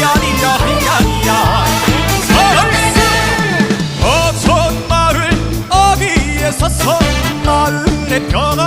야야야야야. 설승 어촌마을 어귀에서 선마을의 변화